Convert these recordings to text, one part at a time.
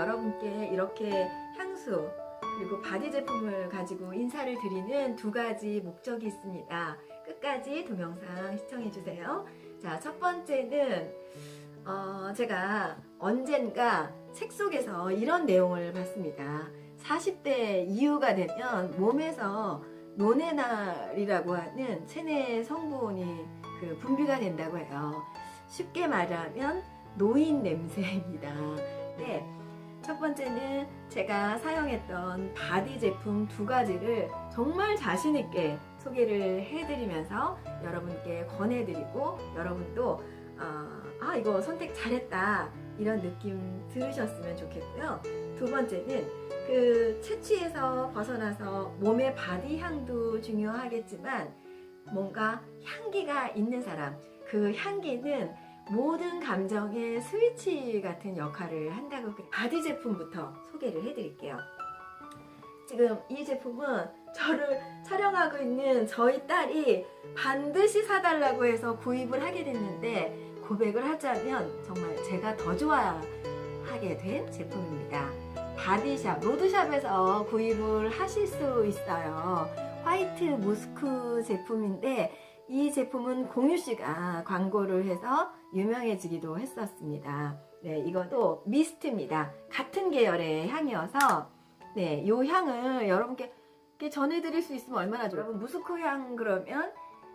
여러분께 이렇게 향수 그리고 바디 제품을 가지고 인사를 드리는 두 가지 목적이 있습니다. 끝까지 동영상 시청해 주세요. 자, 첫 번째는 어, 제가 언젠가 책 속에서 이런 내용을 봤습니다. 40대 이후가 되면 몸에서 노네날이라고 하는 체내 성분이 그 분비가 된다고 해요. 쉽게 말하면 노인 냄새입니다. 네. 첫 번째는 제가 사용했던 바디 제품 두 가지를 정말 자신있게 소개를 해드리면서 여러분께 권해드리고 여러분도 어, 아 이거 선택 잘했다 이런 느낌 들으셨으면 좋겠고요. 두 번째는 그 채취에서 벗어나서 몸의 바디 향도 중요하겠지만 뭔가 향기가 있는 사람 그 향기는 모든 감정의 스위치 같은 역할을 한다고 그래요. 바디 제품부터 소개를 해드릴게요. 지금 이 제품은 저를 촬영하고 있는 저희 딸이 반드시 사달라고 해서 구입을 하게 됐는데 고백을 하자면 정말 제가 더 좋아하게 된 제품입니다. 바디샵, 로드샵에서 구입을 하실 수 있어요. 화이트 무스크 제품인데 이 제품은 공유 씨가 광고를 해서 유명해지기도 했었습니다. 네, 이것도 미스트입니다. 같은 계열의 향이어서 네, 이 향을 여러분께 전해드릴 수 있으면 얼마나 좋아요. 여러분 무스크 향 그러면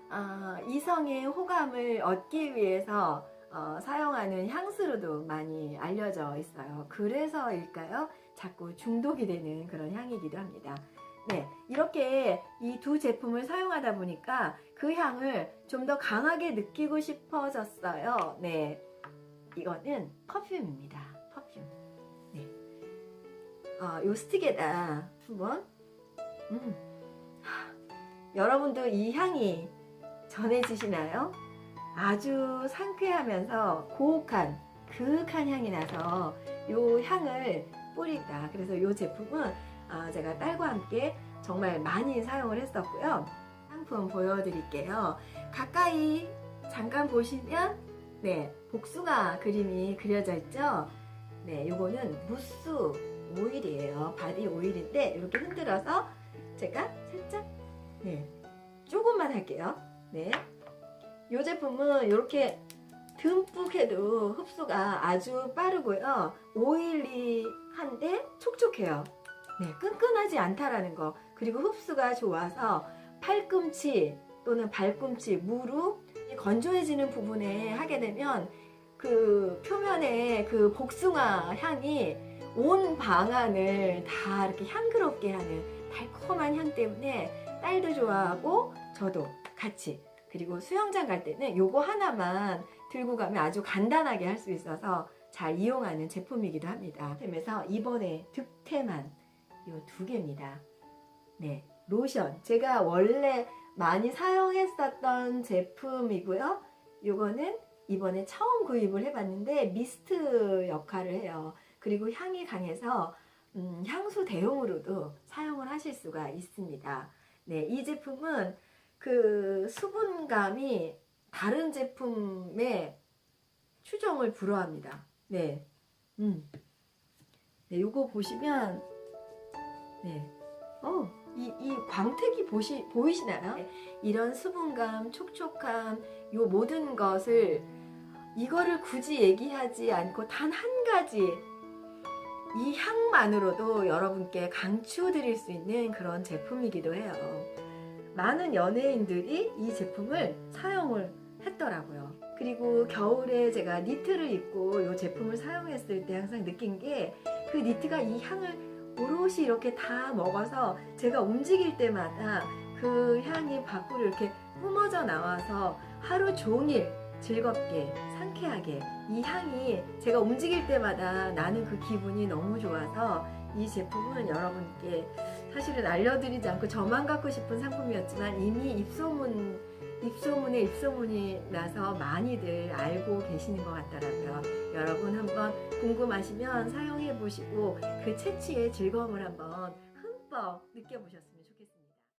아, 이성의 호감을 얻기 위해서 어, 사용하는 향수로도 많이 알려져 있어요. 그래서일까요? 자꾸 중독이 되는 그런 향이기도 합니다. 네, 이렇게 이 두 제품을 사용하다 보니까 그 향을 좀 더 강하게 느끼고 싶어졌어요. 네, 이거는 퍼퓸입니다. 퍼퓸. 네, 어, 요 스틱에다 한번. 음, 하, 여러분도 이 향이 전해지시나요? 아주 상쾌하면서 고혹한 그윽한 향이 나서 요 향을 뿌리다. 그래서 요 제품은 아, 제가 딸과 함께 정말 많이 사용을 했었고요. 상품 보여드릴게요. 가까이 잠깐 보시면 네 복숭아 그림이 그려져 있죠. 네, 요거는 무스 오일이에요. 바디 오일인데 이렇게 흔들어서 제가 살짝 네 조금만 할게요. 네, 요 제품은 이렇게 듬뿍 해도 흡수가 아주 빠르고요. 오일리한데 촉촉해요. 네, 끈끈하지 않다라는 거. 그리고 흡수가 좋아서 팔꿈치 또는 발꿈치, 무릎 건조해지는 부분에 하게 되면 그 표면에 그 복숭아 향이 온 방안을 다 이렇게 향그럽게 하는 달콤한 향 때문에 딸도 좋아하고 저도 같이 그리고 수영장 갈 때는 요거 하나만 들고 가면 아주 간단하게 할 수 있어서 잘 이용하는 제품이기도 합니다. 그래서 이번에 득템한 요 두 개입니다. 네, 로션. 제가 원래 많이 사용했었던 제품이고요. 요거는 이번에 처음 구입을 해봤는데 미스트 역할을 해요. 그리고 향이 강해서 음, 향수 대용으로도 사용을 하실 수가 있습니다. 네, 이 제품은 그 수분감이 다른 제품의 추정을 불허합니다. 네, 음, 네, 요거 보시면 네, 어, 이, 이 광택이 보시, 보이시나요? 네, 이런 수분감, 촉촉함, 요 모든 것을 이거를 굳이 얘기하지 않고 단 한 가지 이 향만으로도 여러분께 강추 드릴 수 있는 그런 제품이기도 해요. 많은 연예인들이 이 제품을 사용을 했더라고요. 그리고 겨울에 제가 니트를 입고 이 제품을 사용했을 때 항상 느낀 게 그 니트가 이 향을 오롯이 이렇게 다 먹어서 제가 움직일 때마다 그 향이 밖으로 이렇게 뿜어져 나와서 하루 종일 즐겁게 상쾌하게 이 향이 제가 움직일 때마다 나는 그 기분이 너무 좋아서 이 제품은 여러분께 사실은 알려드리지 않고 저만 갖고 싶은 상품이었지만 이미 입소문 입소문에 입소문이 나서 많이들 알고 계시는 것 같더라고요. 여러분 한번 궁금하시면 사용해 보시고 그 채취의 즐거움을 한번 흠뻑 느껴보셨으면 좋겠습니다.